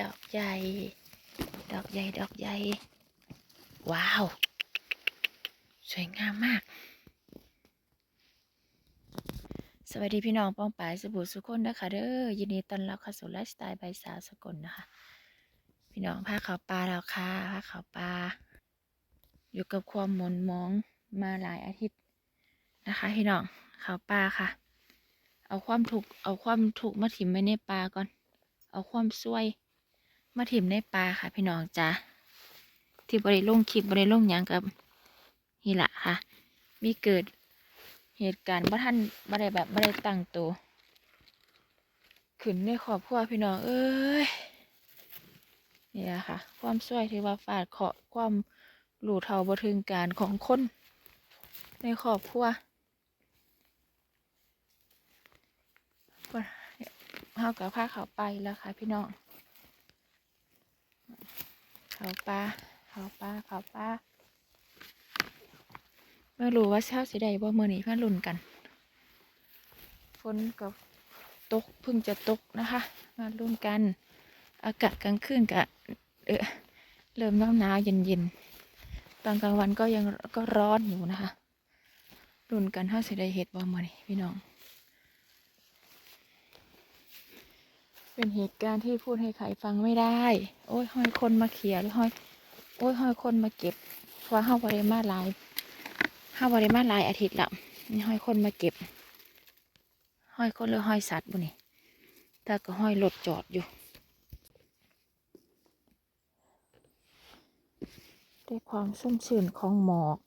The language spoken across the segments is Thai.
ดอกใหญ่ ดอกใหญ่ ดอกใหญ่ ว้าว สวยงามมาก สวัสดีพี่น้องป้องปายสบู่สุขคนนะคะเด้อ ยินดีต้อนรับเข้าสู่ไลฟ์สไตล์ใบสาวสกลนะคะ พี่น้องผ้าขาวปลาแล้วค่ะผ้าขาวปลา อยู่กับความหมนมองมาหลายอาทิตย์นะคะ พี่น้องขาวปลาค่ะ เอาความถูก เอาความถูกมาถิ่มไว้ในปลาก่อนเอาความซวย มาถิ่มในปลาค่ะ พี่น้องจ้าที่บริลงคลิปบริลงหยังกับนี่ละค่ะ มีเกิดเหตุการณ์บ่ท่านบ่ได้แบบบ่ได้ตั้งตัวขึ้นในครอบครัวพี่น้องเอ้ยนี่แหละค่ะ ความซวยที่ว่าฟาดเคาะความหลู่เท่าบ่ถึงการของคนในครอบครัวเฮากับผ้าเขาไปแล้วค่ะพี่น้อง เขาวปลาเขาวปลาเขาวปลาไม่รู้ว่าเช้าสิได้บ่มื้อนี้มาลุ้นกันฝนกับตกเพิ่งจะตกนะคะ มาลุ้นกัน อากาศกลางคืนกะเออเริ่มนาวหนาวเย็นๆตอนกลางวันก็ยังก็ร้อนอยู่นะคะลุ้นกันถ้าสิได้เห็ดบ่มื้อนี้พี่น้อง เป็นเหตุการณ์ที่พูดให้ใครฟังไม่ได้ โอ้ยห้อยคนมาเขียหรือห้อย โอ้ยห้อยคนมาเก็บเพราะว่าห้าวบริมาลายห้าวบริมาลายอาทิตย์ล้วนี่ห้อยคนมาเก็บ ห้อยคนหรือห้อยสัตว์บุนี่แต่ก็ห้อยรถจอดอยู่ด้วยความชุ่มชื่นของหมอก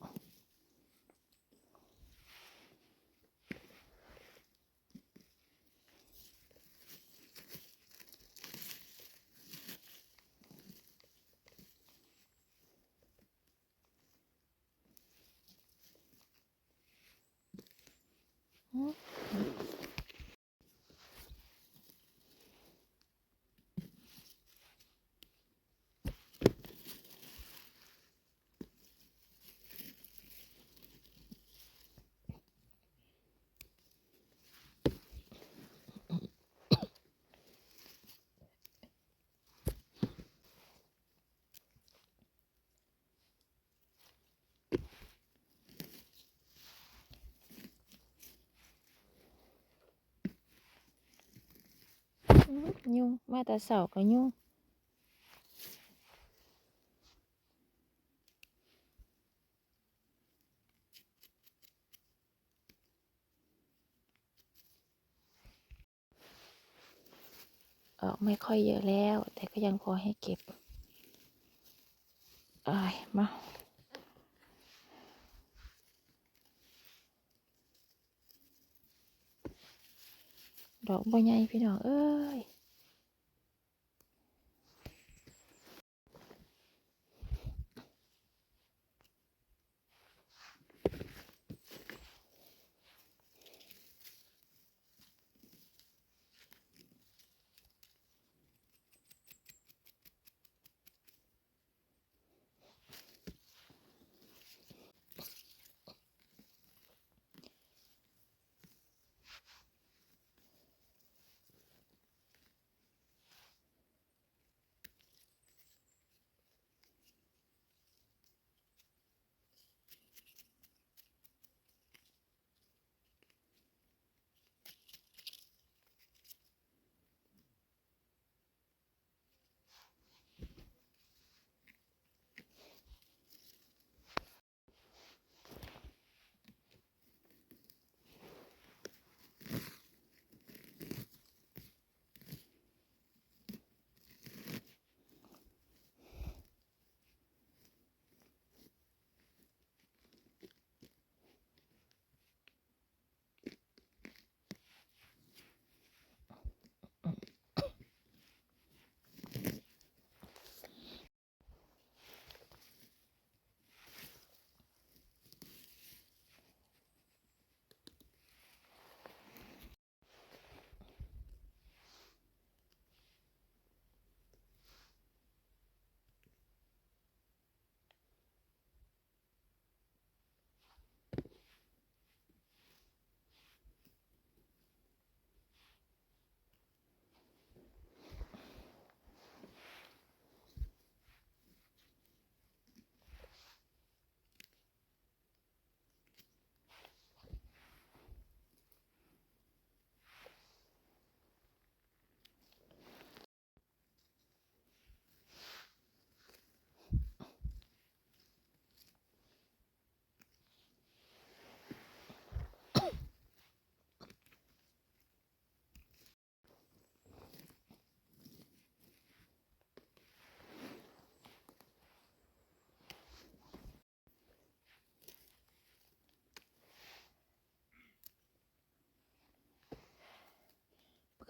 อื้อ ยุ่งมาแต่เสาก็ยุ่งออกไม่ค่อยเยอะแล้ว แต่ก็ยังพอให้เก็บเอ้ยมาดอกบัวใหญ่พี่น้องเอ้ย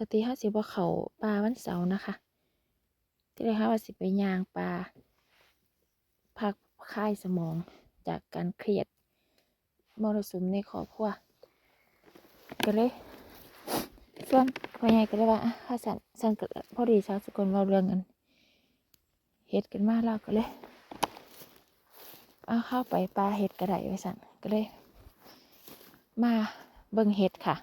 กติเขาสิบ่เขาปลาวันเสาร์นะคะที่เลยค่ะว่าสิไปย่างปลาพักคลายสมองจากการเครียดมรสุมในครอบครัวก็เลยส่วนพ่อใหญ่ก็เลยว่าอะข้าสันสันก็พอดีชาวสกลเราเรื่องกันเฮ็ดกันมาแล้วก็เลยเอาเข้าไปปลาเห็ดกระไดไว้สันก็เลย มาเบิ่งเห็ดค่ะ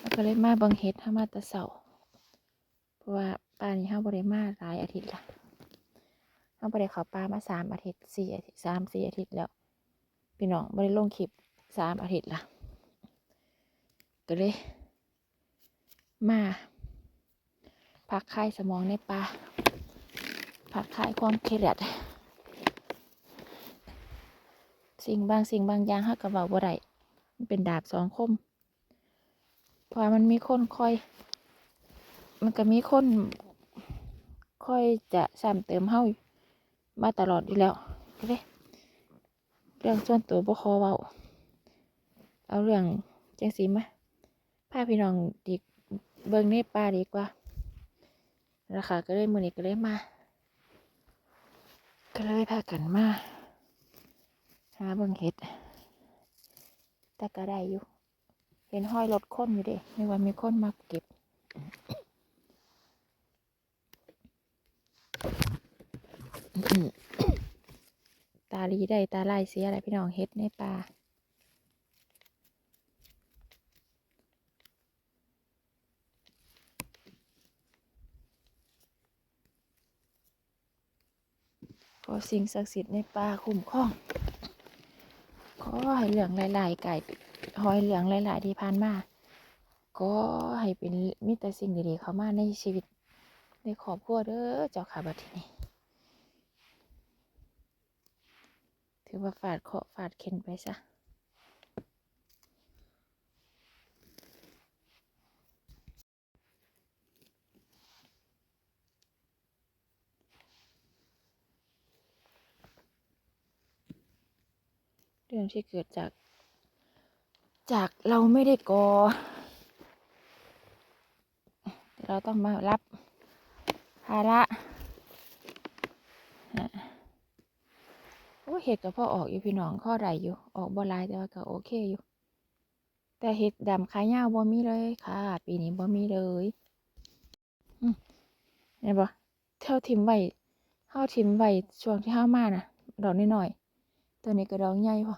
แล้วก็เลยมาบิ่งเห็ดถ้ามาตะเสาเพราะว่าปลานี้ห้าบริมาหลายอาทิตย์ละห้าบริเขาปลามาสามอาทิตย์สี่อาทิตย์สามสี่อาทิตย์แล้ว พี่น้องบริลงคลิปสามอาทิตย์ละก็เลย มาพักคลายสมองในปลาพักคลายความเครียดสิ่งบางสิ่งบางอย่างห้ากระเบาบ่ได้เป็นดาบสองคม เพราะว่ามันมีคนคอย มันก็มีคนค่อยจะซ้ำเติมเฮามาตลอดอยู่แล้วเลยเรื่องส่วนตัวบ่ขอเว้าเอาเรื่องจังสีมาพาพี่น้องดีเบิ่งในป่าดีกว่า ราคาก็เลยมือนี้ก็เลยมา ก็เลยพากันมา หาเบิ่งเห็ด แต่ก็ได้อยู่ เห็นห้อยรถค้นอยู่เด้ไม่ว่ามีคนมาเก็บตาลีได้ตาลายเสียอะไรพี่น้องเฮ็ดในป่าขอสิ่งศักดิ์สิทธิ์ในป่าคุ้มครองขอให้เหลืองหลายๆไก่ หอยเหลืองหลาย ๆ ที่ผ่านมาก็ให้เป็นมิตรสิ่งดี ๆ เข้ามาในชีวิตในครอบครัวเด้อเจ้าค่ะบัดทีนี้ถือว่าฝาดเคาะฝาดเข็นไปซะเรื่องที่เกิดจาก จากเราไม่ได้ก่อเราต้องมารับภาระฮะโอ้เห็ดกับพ่อออกอยู่พี่น้องข้อใดอยู่ ออกบ่ลายแต่ว่าก็โอเคอยู่ แต่เห็ดดำขายยาวบ่มีเลยค่ะ ปีนี้บ่มีเลยอืมเห็นบ่เท่าทิมไว้เท่าทิมไว้ช่วงที่ห้ามาน่ะดอกน้อยๆตัวนี้ก็ดอกใหญ่พอ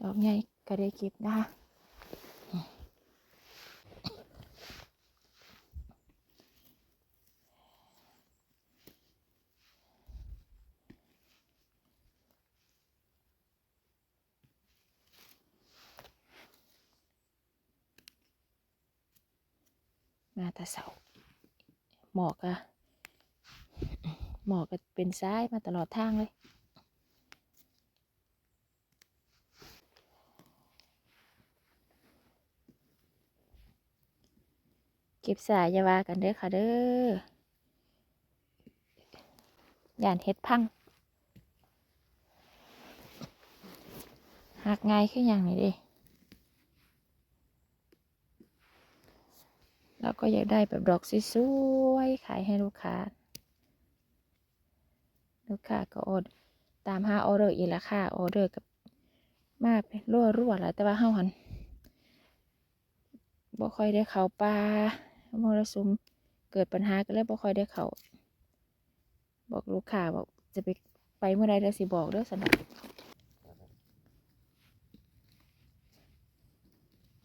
ดอกใหญ่ก็ได้เก็บนะคะมาตะเสาหมอกอะหมอกก็เป็นซ้ายมาตลอดทางเลย เก็บสายยาวากันเด้อค่ะเด้อย่านเฮ็ดพังหักง่ายขึ้นอย่างนี้ดิแล้วก็อยากได้แบบดอกสวยๆขายให้ลูกค้า ลูกค้าก็อดตามหาออเดอร์อีละค่ะออเดอร์กับมาเป็นรั่วๆแหละแต่ว่าเฮาหันบ่ค่อยได้เข้าป่า มรสุมเกิดปัญหาก็เลยบ่ค่อยได้เขาบอกลูกค้าบอกจะไปไปเมื่อไรเดี๋ยวสิบอกเด้อสนับ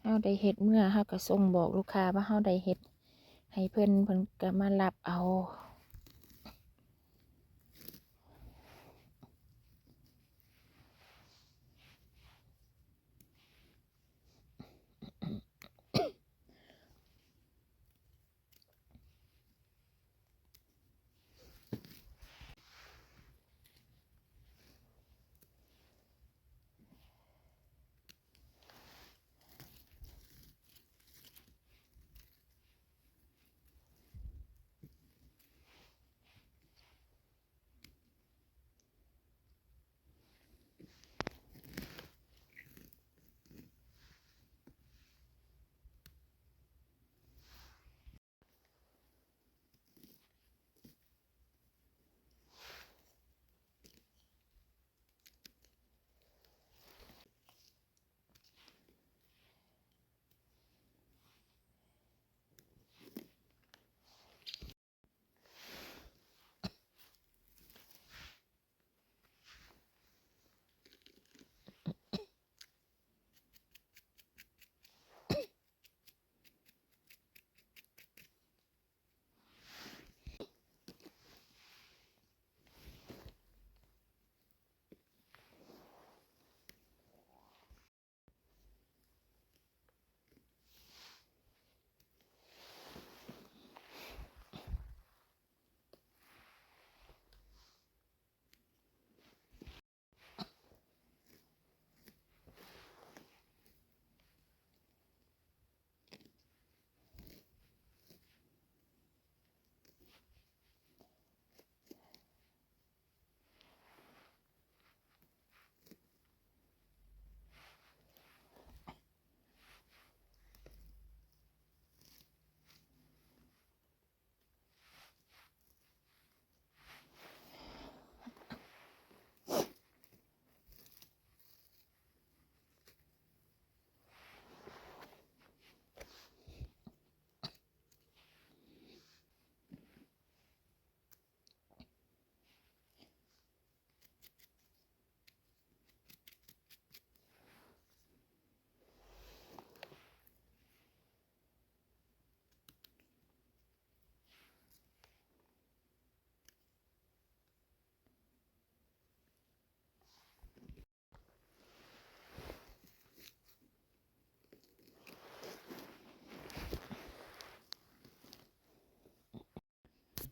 เฮาได้เฮ็ดเมื่อเฮาก็ส่งบอกลูกค้าว่าเฮาได้เฮ็ดให้เพิ่นเพิ่นก็มารับเอา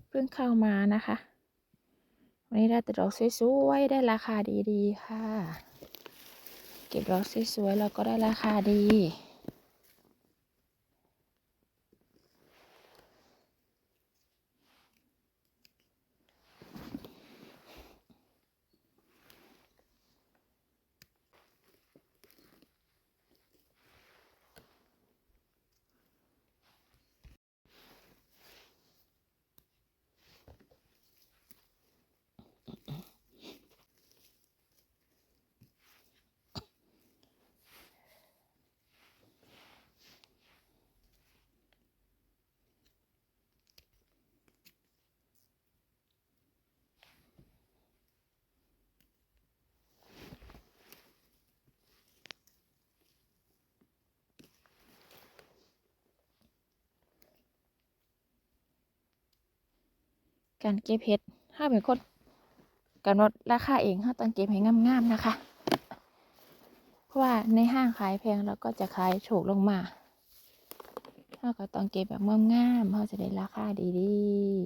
เพิ่งเข้ามานะคะ วันนี้ได้แต่ดอกสวยๆได้ราคาดีๆค่ะ เก็บดอกสวยๆแล้วก็ได้ราคาดี การเก็บเห็ดถ้าเป็นคนกำหนดราคาเองถ้าต้องเก็บให้งามๆนะคะ เพราะว่าในห้างขายแพงเราก็จะขายถูกลงมาเราก็ต้องเก็บแบบงามๆเพราจะได้ราคาดี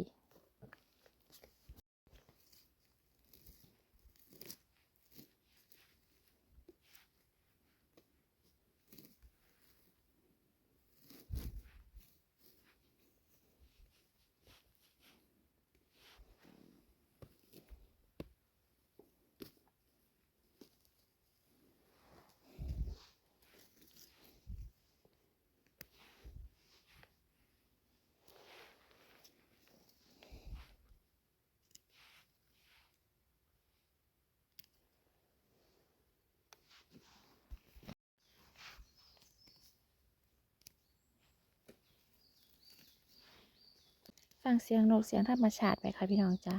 ๆ ฟังเสียงนกเสียงธรรมชาติไปค่ะพี่น้องจ้า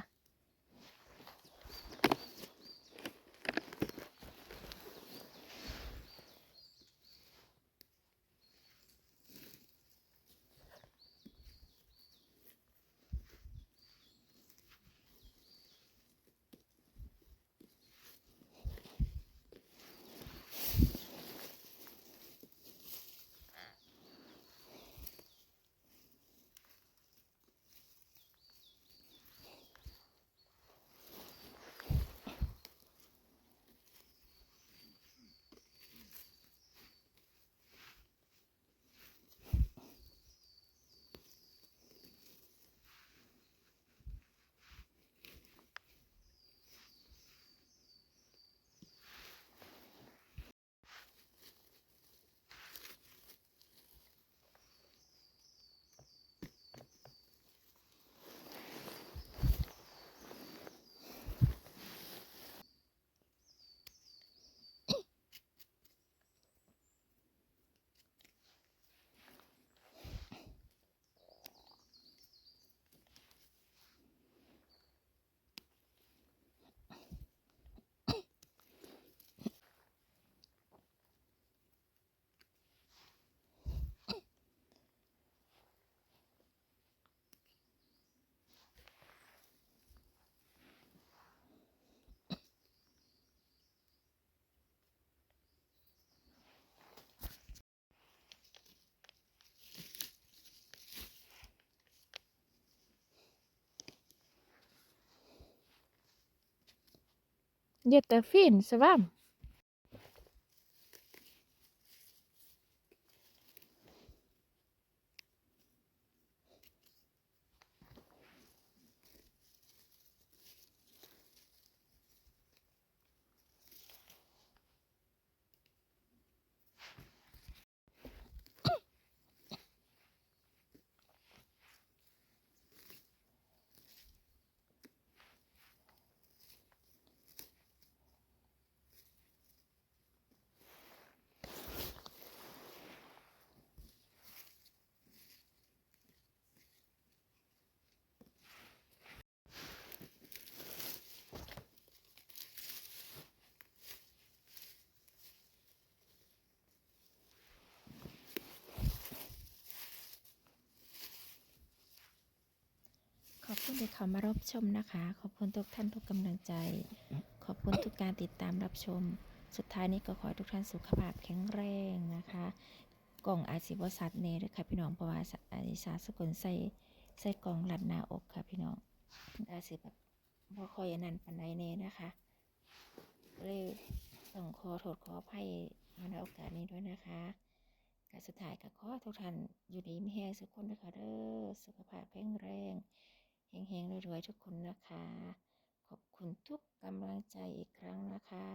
Jättefin svamp. ขอ เขามารับชมนะคะ ขอบคุณทุกท่านทุกกำลังใจ ขอบคุณทุกการติดตามรับชม สุดท้ายนี้ก็ขอให้ทุกท่านสุขภาพแข็งแรงนะคะ กล่องอาชีวสัตว์เนด้วยค่ะพี่น้องเพราะว่าอานิสาสกุลใส่ใส่กล่องรัดนาอกค่ะพี่น้องอาจสิแบบบ่คอยนันปานใดแน่นะคะเลยต้องขอโทษขออภัยมาในโอกาสนี้ด้วยนะคะการสุดท้ายก็ขอทุกท่านอยู่ดีมีแรงสุขคนนะคะเด้อสุขภาพแข็งแรง แห่งๆรวยๆทุกคนนะคะ ขอบคุณทุกกำลังใจอีกครั้งนะคะ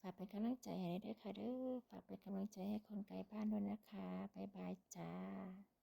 ฝากเป็นกำลังใจให้ด้วยค่ะเด้อฝากเป็นกำลังใจให้คนไกลบ้านด้วยนะคะบ๊ายบายจ้า